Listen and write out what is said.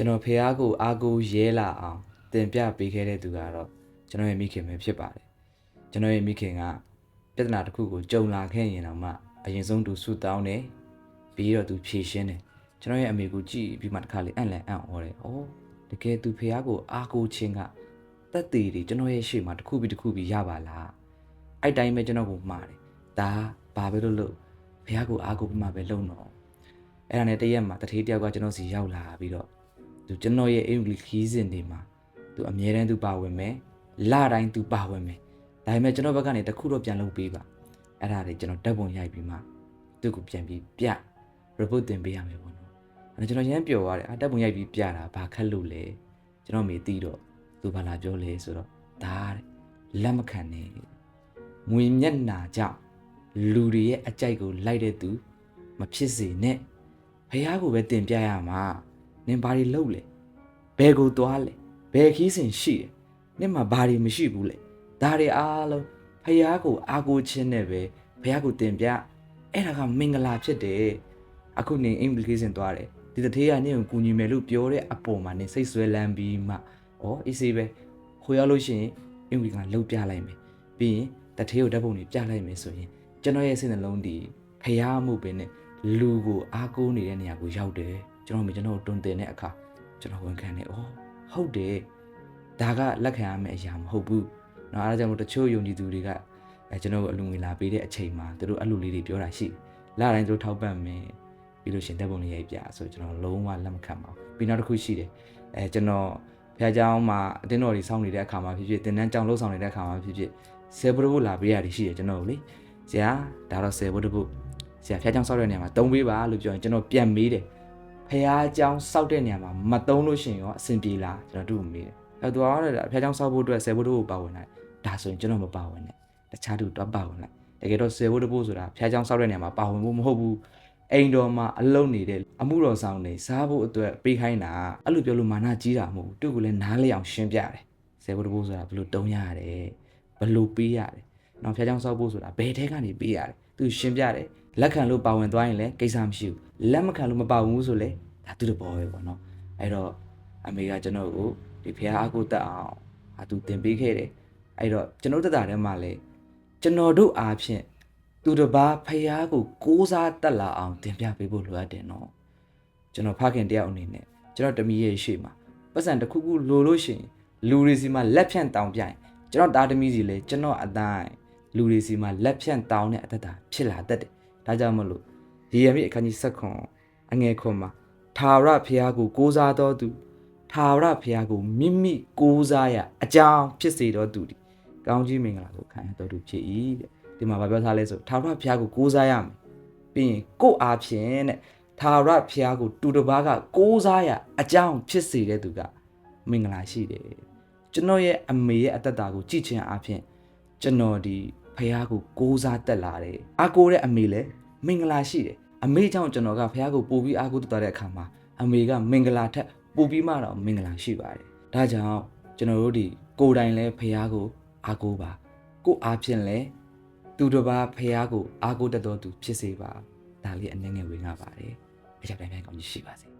ကျွန်တော်ဖေအားကိုအားကိုရဲလာအောင်တင်ပြပေးခဲ့တဲ့သူကတော့ကျွန်တော်ရဲ့မိခင်ပဲဖြစ်ပါတယ်ကျွန်တော်ရဲ့မိခင်ကပြဿနာတစ်ခုကိုကြုံလာခဲ့ရင်တော့မှအရင်ဆုံးသူဆူတောင်းတယ်ပြီးတော့သူဖြေရှင်းတယ်ကျွန်တော်ရဲ့အမေကိုကြည့်ပြီးမှတစ်ခါလေအံ့လန့်အံ့ဩတယ်ဩတကယ်သူဖေအားကိုအားကိုခြင်းကတက်တည်တွေကျွန်တော်ရဲ့ရှေ့မှာတစ်ခုပြီးတစ်ခုပြီးရပါလားအဲ့တိုင်းပဲကျွန်တော်ကိုမှားတယ်ဒါဘာပဲလို့လို့ဖေအားကိုအားကိုပြီးမှပဲလုံတော့အဲ့ဒါနဲ့တရက်မှာတထေးတယောက်ကကျွန်တော်စီရောက်လာပြီးတော့ သူကျွန်တော်ရဲ့အင်္ဂလိပ်ခီးစဉ်တွေမှာသူအမြဲတမ်းသူပါဝင်မယ်လတိုင်းသူပါဝင်မယ်ဒါပေမဲ့ကျွန်တော်ဘက်ကနေတစ်ခုတော့ပြန်လုပ်ပေးပါအဲ့ဒါတွေကျွန်တော်တက်ပုံရိုက်ပြီးမှသူ့ကိုပြန်ပြီးပြ report တင်ပေးရမယ်ပေါ့နော်အဲ့ဒါကျွန်တော်ရမ်းပျော်သွားတယ်အတက်ပုံရိုက်ပြီးပြတာဘာခက်လို့လဲကျွန်တော်မေးသိတော့သူဘာလာပြောလဲဆိုတော့ဒါတဲ့လက်မခံနဲ့ငွေမျက်နာကြောင့်လူတွေရဲ့အကြိုက်ကိုလိုက်တဲ့သူ မဖြစ်စေနဲ့ဖះကိုပဲတင်ပြရမှာ နင်ဘာတွေလုပ်လဲဘယ်ကိုသွားလဲဘယ်ခီးစဉ်ရှိတယ်နင်မှာဘာတွေမရှိဘူးလဲဒါတွေအားလုံးဖះကိုအားကိုးခြင်းနဲ့ပဲဖះကိုတင်ပြအဲ့ဒါကမင်္ဂလာဖြစ်တယ်အခုနေ implication သွားတယ်ဒီတထေးကနင့်ကိုကူညီမယ်လို့ပြောတဲ့အပေါ်မှာနင်စိတ်ဆွဲလန်းပြီးမှဩအေးစေးပဲခိုးရလို့ရှိရင် implication လှုပ်ပြလိုက်မယ်ပြီးရင်တထေးကိုဓာတ်ပုံတွေပြလိုက်မယ်ဆိုရင်ကျွန်တော်ရဲ့စိတ်နှလုံးဒီဖះမှုပဲနဲ့လူကိုအားကိုးနေတဲ့နေရာကိုရောက်တယ် ကျွန်တော်မြင်ကျွန်တော်ကိုတွန်းတင်တဲ့အခါကျွန်တော်ဝန်ခံတယ်ဩဟုတ်တယ်ဒါကလက်ခံရမယ့်အရာမဟုတ်ဘူးเนาะအဲဒါကြောင့်မို့တချို့ယုံကြည်သူတွေကအဲကျွန်တော်ကိုအလူငွေလာပေးတဲ့အချိန်မှာသူတို့အလူလေးတွေပြောတာရှိတယ်လာတိုင်းသူတို့ထောက်ပံ့မယ်ပြီးလို့ရှရင်တက်ပုံလေးရိုက်ပြဆိုကျွန်တော်လုံးဝလက်မခံပါဘူးပြီးနောက်တစ်ခုရှိတယ်အဲကျွန်တော်ဖះเจ้าမှာအတင်းတော်တွေစောင့်နေတဲ့အခါမှာဖြစ်ဖြစ်တင်တန်းကြောင်လှုပ်ဆောင်နေတဲ့အခါမှာဖြစ်ဖြစ်ဆယ်ဘုတ်လာပေးရတယ်ရှိတယ်ကျွန်တော်ကိုလေဆရာဒါတော့ဆယ်ဘုတ်ဘုတ်ဆရာဖះเจ้าစောက်တဲ့နေရာမှာတုံးပေးပါလို့ပြောရင်ကျွန်တော်ပြန်မေးတယ် ဖះအကြောင်းစောက်တဲ့နေရာမှာမတုံးလို့ရှိရင်ရောအဆင်ပြေလားကျွန်တော်တို့မေးတယ်အဲသူကတော့ဖះအကြောင်းစောက်ဖို့အတွက်ဆယ်ဖို့တို့ကိုပါဝင်လိုက်ဒါဆိုရင်ကျွန်တော်မပါဝင်နဲ့တခြားသူတော့ပါဝင်လိုက်တကယ်တော့ဆယ်ဖို့တို့ဆိုတာဖះအကြောင်းစောက်တဲ့နေရာမှာပါဝင်ဖို့မဟုတ်ဘူးအိမ်တော်မှာအလုံးနေတဲ့အမှုတော်ဆောင်နေစားဖို့အတွက်ပေးခိုင်းတာအဲ့လိုပြောလို့မာနကြီးတာမဟုတ်ဘူးသူ့ကိုလည်းနားလည်အောင်ရှင်းပြတယ်ဇေဘတဘိုးဆိုတာဘယ်လိုတုံးရတယ်ဘယ်လိုပေးရတယ်နောက်ဖျားချောင်းဆောက်ဖို့ဆိုတာဘယ်ထဲကနေပေးရတယ်သူရှင်းပြတယ် လက်ခံလို့ပါဝင်သွားရင်လည်းကိစ္စမရှိဘူးလက်မခံလို့မပါဝင်ဘူးဆိုလည်းဒါသူ့တဘောပဲပေါ့နော်အဲ့တော့အမေကကျွန်တော်ကိုဒီဖះအကူတက်အောင်ဟာသူတင်ပေးခဲ့တယ်အဲ့တော့ကျွန်တော်တက်တာထဲမှာလည်းကျွန်တော်တို့အားဖြင့်သူတစ်ပါးဖះကိုကိုးစားတက်လာအောင်တင်ပြပေးဖို့လိုအပ်တယ်နော်ကျွန်တော်ဖခင်တယောက်အနေနဲ့ကျွန်တော်တမီးရဲ့ရှေ့မှာပတ်စံတစ်ခုခုလိုလို့ရှိရင်လူတွေစီမှာလက်ဖြန့်တောင်းပြရင်ကျွန်တော်တားတမီးစီလဲကျွန်တော်အတိုင်းလူတွေစီမှာလက်ဖြန့်တောင်းတဲ့အသက်တာဖြစ်လာတတ်တယ် ဒါကြောင့်မလို့ရေရမိအခန်းကြီး7ခွန်အငယ်ခွန်မှာထာဝရဖះကိုကိုးစားတော်သူထာဝရဖះကိုမိမိကိုးစားရအကြောင်းဖြစ်စေတော်သူဒီကောင်းကြီးမင်္ဂလာကိုခံရတော်သူဖြစ်၏တဲ့ဒီမှာဗာပြောထားလဲဆိုထာဝရဘုရားကိုကိုးစားရမယ်ပြီးရင်ကို့အားဖြင့်တဲ့ထာဝရဘုရားကိုတူတစ်ပါးကကိုးစားရအကြောင်းဖြစ်စေတဲ့သူကမင်္ဂလာရှိတယ်ကျွန်တော်ရဲ့အမေရဲ့အသက်တာကိုကြည့်ခြင်းအပြင်ကျွန်တော်ဒီဘုရားကိုကိုးစားတက်လာတယ်အကိုတဲ့အမေလည်း မင်္ဂလာရှိတယ်အမေကြောင့်ကျွန်တော်ကဘုရားကိုပို့ပြီးအားကိုးတက်တဲ့အခါမှာအမေကမင်္ဂလာထက်ပို့ပြီးမှတော့မင်္ဂလာရှိပါတယ်ဒါကြောင့်ကျွန်တော်တို့ဒီကိုယ်တိုင်လဲဘုရားကိုအားကိုးပါကို့အားဖြင့်လဲသူတစ်ပါးဖះကိုအားကိုးတတ်တော်သူဖြစ်စေပါဒါလေးအနေငယ်ဝင်ရပါတယ်အကြိုက်တိုင်းတိုင်းကောင်းကြီးရှိပါစေ